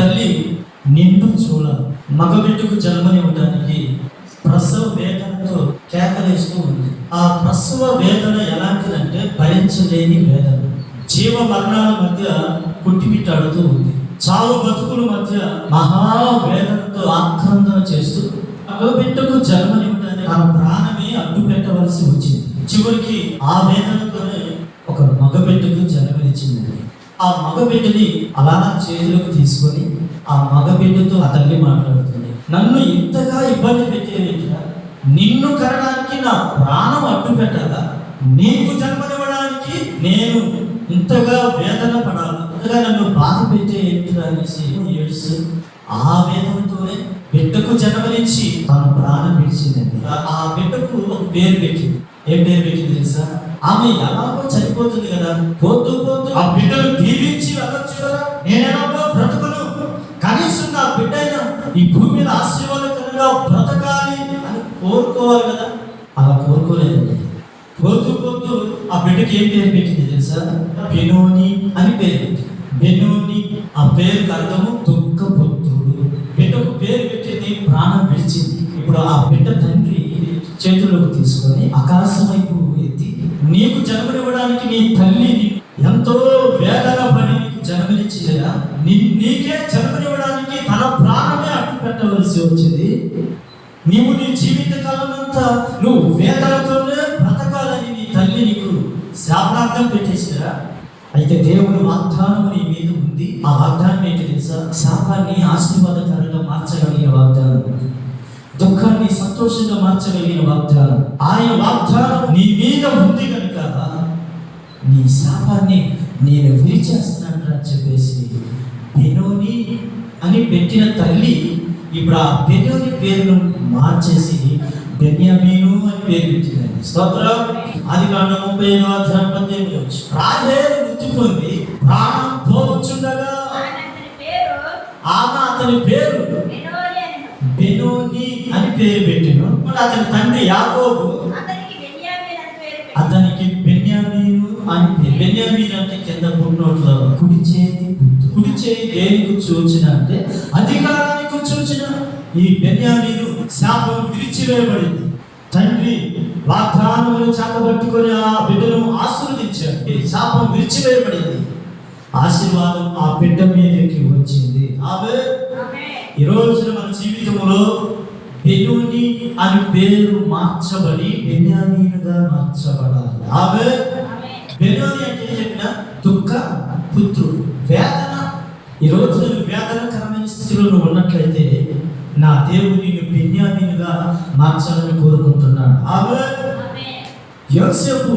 తల్లి నిండు చూడ మగబిడ్డకు జన్మనివ్వడానికి ప్రసవ వేదనతో కేకలేస్తూ ఉంది. ఆ ప్రసవ వేదన ఎలాంటిదంటే భరించలేని వేదన. జీవ మరణాల మధ్య పుట్టిమిట్టాడుతూ ఉంది. చావు బతుకుల మధ్య మహా వేదనతో ఆక్రందన చేస్తూ మగబిడ్డకు జన్మనివ్వడానికి ఆ ప్రాణమే అడ్డు పెట్టవలసి వచ్చింది. చివరికి ఆ వేదనతోనే ఒక మగబిడ్డకు జన్మనిచ్చింది. ఆ మగబిడ్డని అలా చేతిలోకి తీసుకొని ఆ మగబిడ్డతో ఆ తల్లి మాట్లాడుతుంది. నన్ను ఇంతగా ఇబ్బంది పెట్టేవేంటిరా నిన్ను కరడానికి నా ప్రాణం అడ్డు పెట్టాలా? నీకు జన్మనివ్వడానికి నేను ఇంతగా వేదన పడాలా? ఇంతగా నన్ను బాధ పెట్టే ఏంటిరా అనేసి ఏడుస్తూ ఆ వేదనతోనే బిడ్డకు జన్మనిచ్చి తన ప్రాణం విడిచిందండి. ఆ- బిడ్డకు ఒక పేరు పెట్టింది. ఏం పేరు పెట్టింది? ఆమె ఎలాగో చనిపోతుంది కదా. పోతూ పోతూ ఆ బిడ్డను దీవించి వెళ్ళొచ్చు కదా. నేను ఎలాగో బ్రతుకును. కనీసం నా బిడ్డ ఈ భూమి మీద ఆశీర్వాదకరంగా బ్రతకాలి అని కోరుకోవాలి కదా. అలా కోరుకోలేదండి. పోతూ పోతూ ఆ బిడ్డకి ఏం పేరు పెట్టింది తెలుసా? బెనోని అని పేరు పెట్టింది. బెనోని ఆ పేరుకి అర్థము దుఃఖపుత్రుడు. బిడ్డకు పేరు పెట్టింది ప్రాణం విడిచింది. ఇప్పుడు ఆ బిడ్డ తండ్రి చేతుల్లోకి తీసుకొని ఆకాశం వైపు ఎత్తి నీకు జన్మనివ్వడానికి నీ తల్లి ఎంతో వేదన పడి నీకు జన్మనిచ్చిందిగా నీ నీకే జన్మనివ్వడానికి తన ప్రాణమే అడ్డు పెట్టవలసి వచ్చింది. నీవు నీ జీవిత కాలం అంతా నువ్వు వేదనతోనే బ్రతకాలని నీ తల్లి నీకు శాపనార్థం పెట్టేసిరా అయితే దేవుడు వాగ్దానం నీ మీద ఉంది. ఆ వాగ్దానం ఏంటి తెలుసా? శాపాన్ని ఆశీర్వాదకరంగా మార్చగలిగిన వాగ్దానం. దుఃఖాన్ని సంతోషంగా మార్చగలిగిన వాగ్దానం. ఆయన వాగ్దానం నీ శాపాన్ని నేను విరిచేస్తున్నాను అని చెప్పేసి బెనోని అని పెట్టిన తల్లి ఇప్పుడు ఆ బెనోని పేరును మార్చేసి బెన్యామీను అని పేరు పెట్టిందండి. స్తోత్రం. అది కాండ ముప్పై ఐదు అధ్యాయం పద్దెనిమిది వచ్చి రాజేరు గుర్తుకుంది. ప్రాణం పోవచ్చుండగా ఆమె అతని పేరు. బెనోని అని పేరు పెట్టిను మరి అతని తండ్రి యాకోబు బెన్యామీన్ అంటే కింద పుట్టినోట్లో కుడి చేతి. కుడి చేయి దేనికి సూచన అంటే అధికారానికి సూచన ఈ బెన్యామీను శాపం విరిచివేయబడింది. తండ్రి వాగ్దానములు చేతబట్టుకొని ఆ బిడ్డను ఆశీర్వదించాడు శాపం విరిచివేయబడింది. ఆశీర్వాదం ఆ బిడ్డ మీదకి వచ్చింది. ఆమె రోజున మన జీవితంలో బెనూని అని పేరు మార్చబడి బెన్యామీనుగా మార్చబడాలి. ఆమె ఆమేన్. అంటే చెప్పిన? దుఃఖ పుత్రుడు. వేదన. ఈ రోజు నువ్వు వేదనకరమైన స్థితిలో నువ్వు ఉన్నట్లయితే నా దేవుడు నిన్ను బెన్యామీనుగా మార్చాలని కోరుకుంటున్నాడు ఆమె ఆమేన్. యోసేపు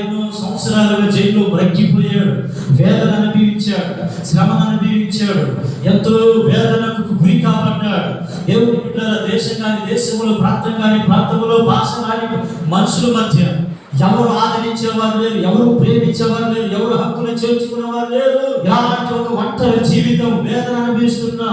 ఎన్నో సంవత్సరాలుగా జైల్లో బ్రగ్గిపోయాడు వేదన అనుభవించాడు. శ్రమను అనుభవించాడు. ఎంతో వేదనకు గురి కాబడ్డాడు దేవుడి బిడ్డల దేశం కాని దేశంలో ప్రాంతం కాని ప్రాంతంలో భాష కాని మనుషుల మధ్య ఎవరు ఆదరించేవారు లేరు ఎవరు ప్రేమించేవారు లేరు ఎవరు హక్కులు చేర్చుకునేవారు లేరు. ఎలాంటి ఒక ఒంటరి జీవితం వేదన అనుభవిస్తున్నా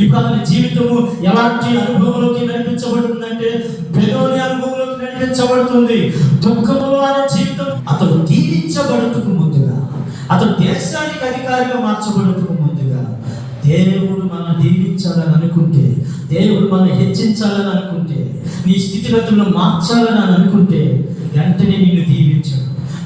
ఇప్పుడు అతని జీవితము ఎలాంటి అనుభవంలోకి నడిపించబడుతుందంటే బెలోని అనుభవంలోకి నడిపించబడుతుంది. దుఃఖములో అనే జీవితం అతను దీవించబడుతుకు ముందుగా అతను దేశానికి అధికారిగా మార్చబడుతుకు ముందుగా దేవుడు మనం దీవించాలని అనుకుంటే దేవుడు మనం హెచ్చించాలని అనుకుంటే నీ స్థితిగతులను మార్చాలని అని అనుకుంటే వెంటనే నిన్ను దీవించు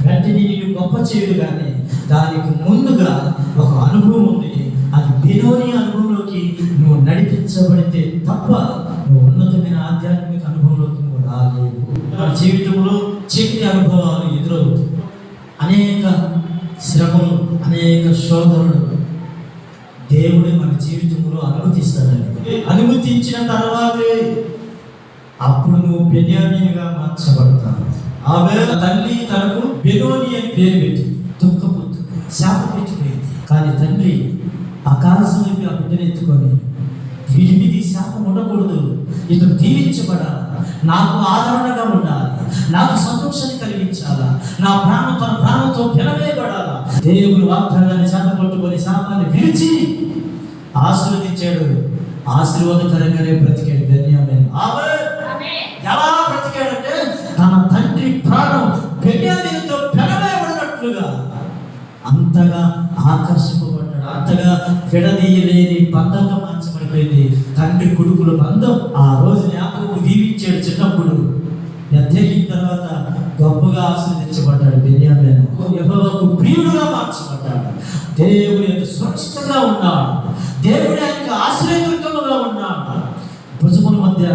వెంటనే నేను గొప్ప చేయడు కానీ దానికి ముందుగా ఒక అనుభవం ఉంది. అది బినోని అనుభవంలోకి నువ్వు నడిపించబడితే తప్ప నువ్వు ఉన్నతమైన ఆధ్యాత్మిక అనుభవంలోకి నువ్వు రాలేవు. మన జీవితంలో చీకటి అనుభవాలు ఎదురవుతాయి. అనేక శ్రమలు అనేక శోధనలు దేవుడు మన జీవితంలో అనుమతిస్తాడండి అనుమతించిన తర్వాతే అప్పుడు నువ్వు బెన్యామీనుగా మార్చబడతావు. ఆమె తల్లి తనకు బెనోని అని పేరు పెట్టింది. దుఃఖపుత్తు శాప కానీ తండ్రి ఆకాశం వైపు ఆ బిడ్డను ఎత్తుకొని వీడి మీద ఈ శాపం ఉండకూడదు. ఇతను దీవించబడాలి? నాకు ఆదరణగా ఉండాలి? నాకు సంతోషాన్ని కలిగించాలా? నా ప్రాణం తన ప్రాణంతో పిలవేయబడాలా దేవుడు వాగ్దానాన్ని చేత కొట్టుకొని శాపాన్ని విరిచి ఆశీర్వదించాడు. ఆశీర్వాదకరంగానే బ్రతికాడు ధన్యమైన ఆమె ఎలా బ్రతికాడంటే తన తండ్రి ప్రాణం బెన్యామీనుతో పెనవేయబడినట్లుగా అంతగా ఆకర్షింపబడ్డాడు. అంతగా విడదీయలేని బంధంగా మార్చబడిపోయింది. తండ్రి కొడుకుల బంధం ఆ రోజు జ్ఞాపకం దీవించాడు చిన్నప్పుడు. ఎద్దగిన తర్వాత గొప్పగా ఆశీర్వదించబడ్డాడు బెన్యామేను. యెహోవాకు ప్రియుడుగా మార్చబడ్డాడు. దేవుని యొక్క సురక్షితంగా ఉన్నాడు. దేవుడు యొక్క ఆశ్రయదుర్గముగా ఉన్నాడు. భుజముల మధ్య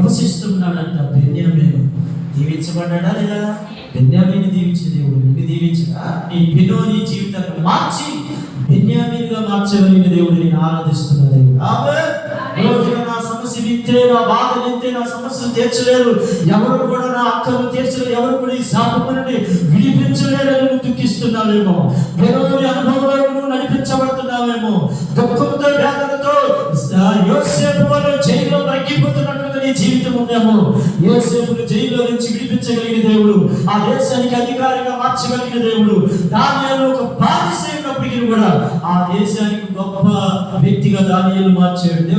నివసిస్తున్నాడంట. బెన్యామేను దీవించబడ్డాడా లేదా? బెన్యామీని దీవించిన దేవుడు నిన్ను దీవించగా నీ బినోని జీవితాన్ని మార్చి బెన్యామీనుగా మార్చగలిగిన దేవుడు నేను ఆరాధిస్తున్న దేవుడు. ఆమేన్. ఈ రోజున నా సమస్య వింటే నా బాధ వింటే నా సమస్యలు తీర్చలేరు. ఎవరు కూడా నా అక్కలు తీర్చలేరు. ఎవరు కూడా ఈ శాపము నుండి విడిపించలేరని నువ్వు దుఃఖిస్తున్నావేమో. దేవుని అనుభవంలో నువ్వు నడిపించబడుతున్నావేమో. దుఃఖంతో వేదనతో నీ జీవితం ఉందేమో యోసేపును జైల్లో నుంచి విడిపించగలిగిన దేవుడు ఆ దేశానికి అధికారిగా మార్చగలిగిన దేవుడు దానిలో ఒక బానిస ఉన్నప్పటికీ కూడా ఆ దేశానికి గొప్ప వ్యక్తిగా దానియలు మార్చాడు. దేవుడు